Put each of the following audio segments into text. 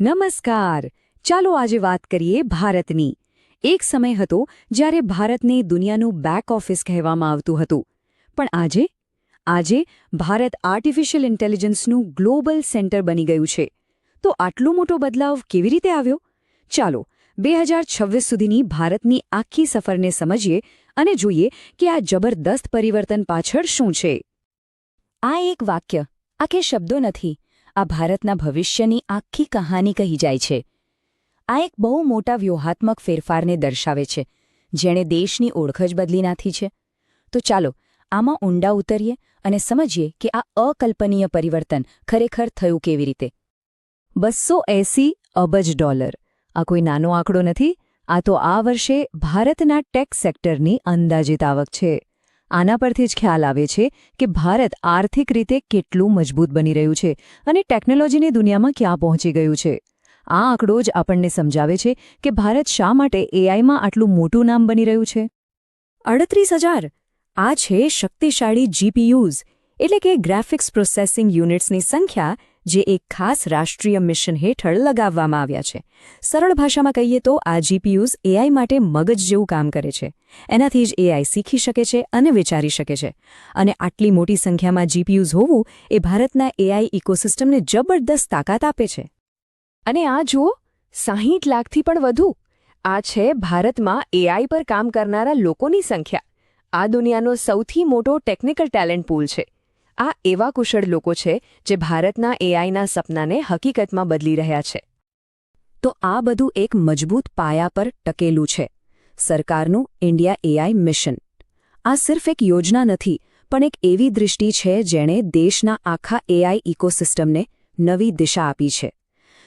નમસ્કાર. ચાલો આજે વાત કરીએ ભારતની. એક સમય હતો જ્યારે ભારતને દુનિયાનું બેક ઓફિસ કહેવામાં આવતું હતું. પણ આજે? આજે ભારત આર્ટિફિશિયલ ઇન્ટેલિજન્સનું ગ્લોબલ સેન્ટર બની ગયું છે. તો આટલો મોટો બદલાવ કેવી રીતે આવ્યો? ચાલો, બે હજાર છવ્વીસ સુધીની ભારતની આખી સફરને સમજીએ અને જોઈએ કે આ જબરદસ્ત પરિવર્તન પાછળ શું છે. આ એક વાક્ય, આખે શબ્દો નથી. આ ભારતના ભવિષ્યની આખી કહાની કહી જાય છે. આ એક બહુ મોટા વ્યૂહાત્મક ફેરફારને દર્શાવે છે, જેણે દેશની ઓળખ જ બદલી નાખી છે. તો ચાલો, આમાં ઊંડા ઉતરીએ અને સમજીએ કે આ અકલ્પનીય પરિવર્તન ખરેખર થયું કેવી રીતે. બસો એસી અબજ ડોલર. આ કોઈ નાનો આંકડો નથી, આ તો આ વર્ષે ભારતના ટેક સેક્ટરની અંદાજિત આવક છે. આના પરથી જ ખ્યાલ આવે છે કે ભારત આર્થિક રીતે કેટલું મજબૂત બની રહ્યું છે અને ટેકનોલોજીની દુનિયામાં ક્યાં પહોંચી ગયું છે. આ આંકડો જ આપણને સમજાવે છે કે ભારત શા માટે એઆઈમાં આટલું મોટું નામ બની રહ્યું છે. અડત્રીસ હજાર. આ છે શક્તિશાળી જીપીયુઝ એટલે કે ગ્રાફિક્સ પ્રોસેસિંગ યુનિટ્સની સંખ્યા જે એક ખાસ રાષ્ટ્રીય મિશન હેઠળ લગાવવામાં આવ્યા છે. સરળ ભાષામાં કહીએ તો આ જીપીયુઝ એઆઈ માટે મગજ જેવું કામ કરે છે. એનાથી જ એઆઈ શીખી શકે છે અને વિચારી શકે છે. અને આટલી મોટી સંખ્યામાં જીપીયુઝ હોવું એ ભારતના એઆઈ ઇકોસિસ્ટમને જબરદસ્ત તાકાત આપે છે. અને આ જુઓ, સાહીઠ લાખથી પણ વધુ. આ છે ભારતમાં એઆઈ પર કામ કરનારા લોકોની સંખ્યા. આ દુનિયાનો સૌથી મોટો ટેકનિકલ ટેલેન્ટ પૂલ છે. આ એવા કુશળ લોકો છે જે ભારતના એઆઈના સપનાને હકીકતમાં બદલી રહ્યા છે. તો આ બધું એક મજબૂત પાયા પર ટકેલું છે. સરકારનું ઇન્ડિયા એઆઈ મિશન. આ સિર્ફ એક યોજના નથી, પણ એક એવી દૃષ્ટિ છે જેણે દેશના આખા એઆઈ ઇકોસિસ્ટમને નવી દિશા આપી છે.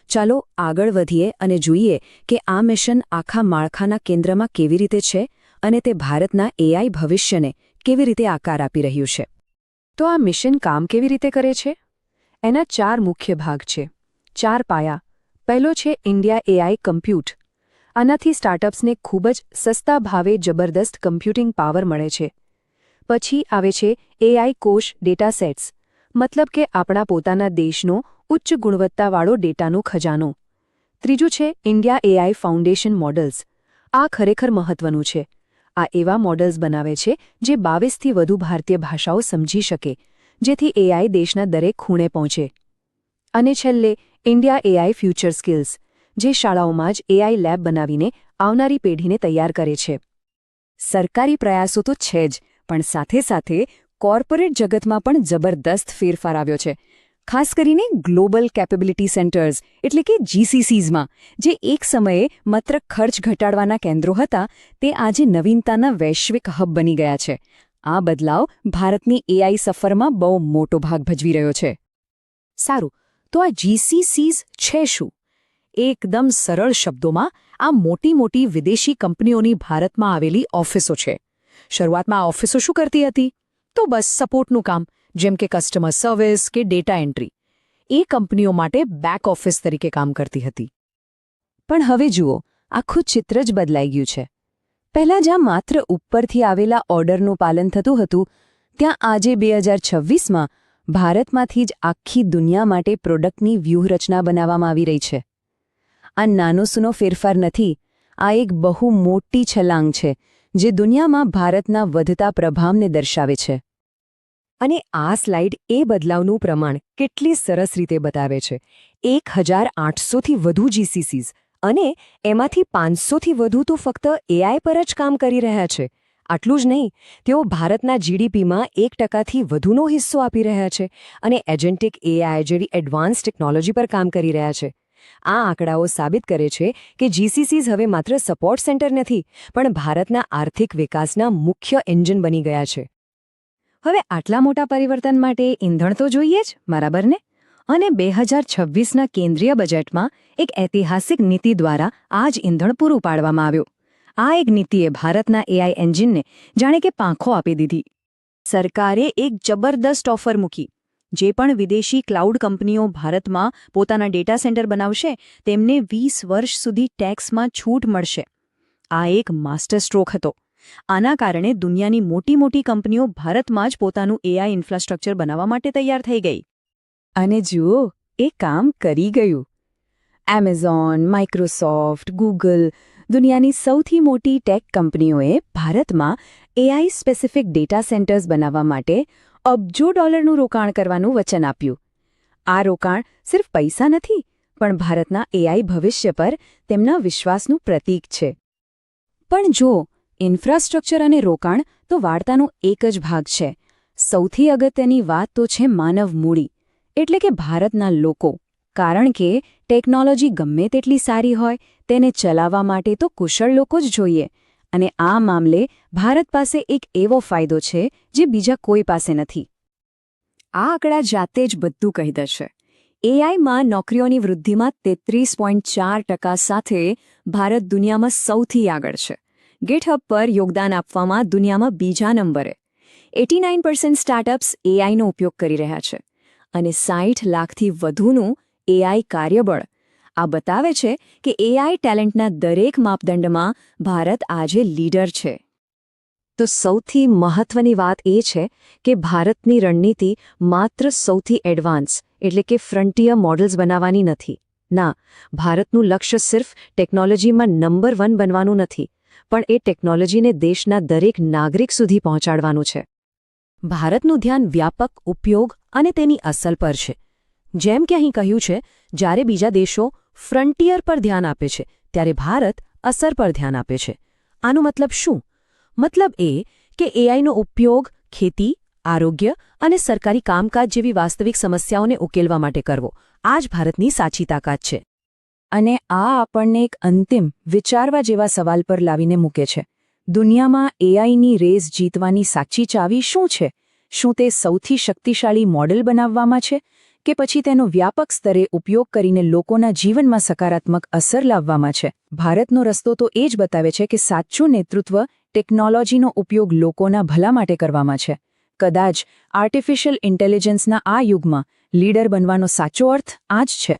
ચાલો આગળ વધીએ અને જોઈએ કે આ મિશન આખા માળખાના કેન્દ્રમાં કેવી રીતે છે અને તે ભારતના એઆઈ ભવિષ્યને કેવી રીતે આકાર આપી રહ્યું છે. તો આ મિશન કામ કેવી રીતે કરે છે? એના ચાર મુખ્ય ભાગ છે. ચાર પાયા. પહેલો છે ઇન્ડિયા એઆઈ કમ્પ્યુટ. આનાથી સ્ટાર્ટઅપ્સને ખૂબ જ સસ્તા ભાવે જબરદસ્ત કમ્પ્યુટિંગ પાવર મળે છે. પછી આવે છે એઆઈ કોષ ડેટા સેટ્સ. મતલબ કે આપણા પોતાના દેશનો ઉચ્ચ ગુણવત્તાવાળો ડેટાનો ખજાનો. ત્રીજું છે ઇન્ડિયા એઆઈ ફાઉન્ડેશન મોડલ્સ. આ ખરેખર મહત્વનું છે. આ એવા મોડલ્સ બનાવે છે જે બાવીસથી વધુ ભારતીય ભાષાઓ સમજી શકે, જેથી એઆઈ દેશના દરેક ખૂણે પહોંચે. અને છેલ્લે ઇન્ડિયા એઆઈ ફ્યુચર સ્કિલ્સ જે શાળાઓમાં જ એઆઈ લેબ બનાવીને આવનારી પેઢીને તૈયાર કરે છે. સરકારી પ્રયાસો તો છે જ, પણ સાથે સાથે કોર્પોરેટ જગતમાં પણ જબરદસ્ત ફેરફાર આવ્યો છે. ખાસ કરીને ગ્લોબલ કેપેબિલિટી સેન્ટર્સ, એટલે કે જીસીસીઝમાં જે એક સમયે માત્ર ખર્ચ ઘટાડવાના કેન્દ્રો હતા, તે આજે નવીનતાના વૈશ્વિક હબ બની ગયા છે. આ બદલાવ ભારતની એઆઈ સફરમાં બહુ મોટો ભાગ ભજવી રહ્યો છે. સારું, તો આ જીસીસીઝ છે શું? એકદમ સરળ શબ્દોમાં, આ મોટી મોટી વિદેશી કંપનીઓની ભારતમાં આવેલી ઓફિસો છે. શરૂઆતમાં આ ઓફિસો શું કરતી હતી? તો બસ સપોર્ટનું કામ જેમ કે કસ્ટમર સર્વિસ કે ડેટા એન્ટ્રી એ કંપનીઓ માટે બેક ઓફિસ તરીકે કામ કરતી હતી. પણ હવે જુઓ, આખું ચિત્ર જ બદલાઈ ગયું છે. પહેલાં જ્યાં માત્ર ઉપરથી આવેલા ઓર્ડરનું પાલન થતું હતું, ત્યાં આજે બે હજાર છવ્વીસમાં ભારતમાંથી જ આખી દુનિયા માટે પ્રોડક્ટની વ્યૂહરચના બનાવવામાં આવી રહી છે. આ નાનો સૂનો ફેરફાર નથી, આ એક બહુ મોટી છલાંગ છે, જે દુનિયામાં ભારતના વધતા પ્રભાવને દર્શાવે છે. અને આ સ્લાઇડ એ બદલાવનું પ્રમાણ કેટલી સરસ રીતે બતાવે છે. એક હજાર આઠસોથી વધુ જીસીસીઝ અને એમાંથી પાંચસોથી વધુ તો ફક્ત એઆઈ પર જ કામ કરી રહ્યા છે. આટલું જ નહીં, તેઓ ભારતના જીડીપીમાં એક ટકાથી વધુનો હિસ્સો આપી રહ્યા છે અને એજન્ટિક એઆઈ જેવી એડવાન્સ ટેકનોલોજી પર કામ કરી રહ્યા છે. આ આંકડાઓ સાબિત કરે છે કે જીસીસીઝ હવે માત્ર સપોર્ટ સેન્ટર નથી, પણ ભારતના આર્થિક વિકાસના મુખ્ય એન્જિન બની ગયા છે. હવે આટલા મોટા પરિવર્તન માટે ઈંધણ તો જોઈએ જ, બરાબર ને? અને બે હજાર છવ્વીસના કેન્દ્રીય બજેટમાં એક ઐતિહાસિક નીતિ દ્વારા આ જ ઈંધણ પૂરું પાડવામાં આવ્યું. આ એક નીતિએ ભારતના એઆઈ એન્જિનને જાણે કે પાંખો આપી દીધી. સરકારે એક જબરદસ્ત ઓફર મૂકી. જે પણ વિદેશી ક્લાઉડ કંપનીઓ ભારતમાં પોતાના ડેટા સેન્ટર બનાવશે, તેમને વીસ વર્ષ સુધી ટેક્સમાં છૂટ મળશે. આ એક માસ્ટર સ્ટ્રોક હતો. આના કારણે દુનિયાની મોટી મોટી કંપનીઓ ભારતમાં જ પોતાનું એઆઈ ઇન્ફ્રાસ્ટ્રક્ચર બનાવવા માટે તૈયાર થઈ ગઈ. અને જુઓ, એ કામ કરી ગયું. એમેઝોન માઇક્રોસોફ્ટ ગૂગલ દુનિયાની સૌથી મોટી ટેક કંપનીઓએ ભારતમાં એઆઈ સ્પેસિફિક ડેટા સેન્ટર્સ બનાવવા માટે અબજો ડોલરનું રોકાણ કરવાનું વચન આપ્યું. આ રોકાણ સિર્ફ પૈસા નથી, પણ ભારતના એઆઈ ભવિષ્ય પર તેમના વિશ્વાસનું પ્રતીક છે. પણ જો ઇન્ફ્રાસ્ટ્રક્ચર અને રોકાણ તો વાર્તાનો એક જ ભાગ છે. સૌથી અગત્યની વાત તો છે માનવ મૂડી, એટલે કે ભારતના લોકો. કારણ કે ટેકનોલોજી ગમે તેટલી સારી હોય, તેને ચલાવવા માટે તો કુશળ લોકો જ જોઈએ. અને આ મામલે ભારત પાસે એક એવો ફાયદો છે, જે બીજા કોઈ પાસે નથી. આ આંકડા જાતે જ બધું કહી દેશે. એઆઈમાં નોકરીઓની વૃદ્ધિમાં તેત્રીસ પોઈન્ટ ચાર ટકા સાથે ભારત દુનિયામાં સૌથી આગળ છે. ગેટહબ પર યોગદાન આપવામાં દુનિયામાં બીજા નંબરે. એટી નાઇન પર્સન્ટ સ્ટાર્ટઅપ્સ એઆઈનો ઉપયોગ કરી રહ્યા છે અને સાઠ લાખથી વધુનું એઆઈ કાર્યબળ. આ બતાવે છે કે એઆઈ ટેલેન્ટના દરેક માપદંડમાં ભારત આજે લીડર છે. તો સૌથી મહત્વની વાત એ છે કે ભારતની રણનીતિ માત્ર સૌથી એડવાન્સ, એટલે કે ફ્રન્ટિયર મોડલ્સ બનાવવાની નથી. ના, ભારતનું લક્ષ્ય સિર્ફ ટેકનોલોજીમાં નંબર વન બનવાનું નથી. પણ એ ટેકનોલોજીને દેશના દરેક નાગરિક સુધી પહોંચાડવાનું છે. ભારતનું ધ્યાન વ્યાપક, ઉપયોગ અને તેની અસલ પર છે. જેમ કે અહીં કહ્યું છે, જ્યારે બીજા દેશો ફ્રન્ટિયર પર ધ્યાન આપે છે, ત્યારે ભારત અસર પર ધ્યાન આપે છે. આનો મતલબ શું? મતલબ એ કે એઆઈનો ઉપયોગ ખેતી, આરોગ્ય અને સરકારી કામકાજ જેવી વાસ્તવિક સમસ્યાઓને ઉકેલવા માટે કરવો. આ જ ભારતની સાચી તાકાત છે. અને આ આપણને એક અંતિમ વિચારવા જેવા સવાલ પર લાવીને મૂકે છે. દુનિયામાં એઆઈની રેસ જીતવાની સાચી ચાવી શું છે? શું તે સૌથી શક્તિશાળી મોડેલ બનાવવામાં છે કે પછી તેનો વ્યાપક સ્તરે ઉપયોગ કરીને લોકોના જીવનમાં સકારાત્મક અસર લાવવામાં છે? ભારતનો રસ્તો તો એ જ બતાવે છે કે સાચું નેતૃત્વ ટેકનોલોજીનો ઉપયોગ લોકોના ભલા માટે કરવામાં છે. કદાચ આર્ટિફિશિયલ ઇન્ટેલિજન્સના આ યુગમાં લીડર બનવાનો સાચો અર્થ આ જ છે.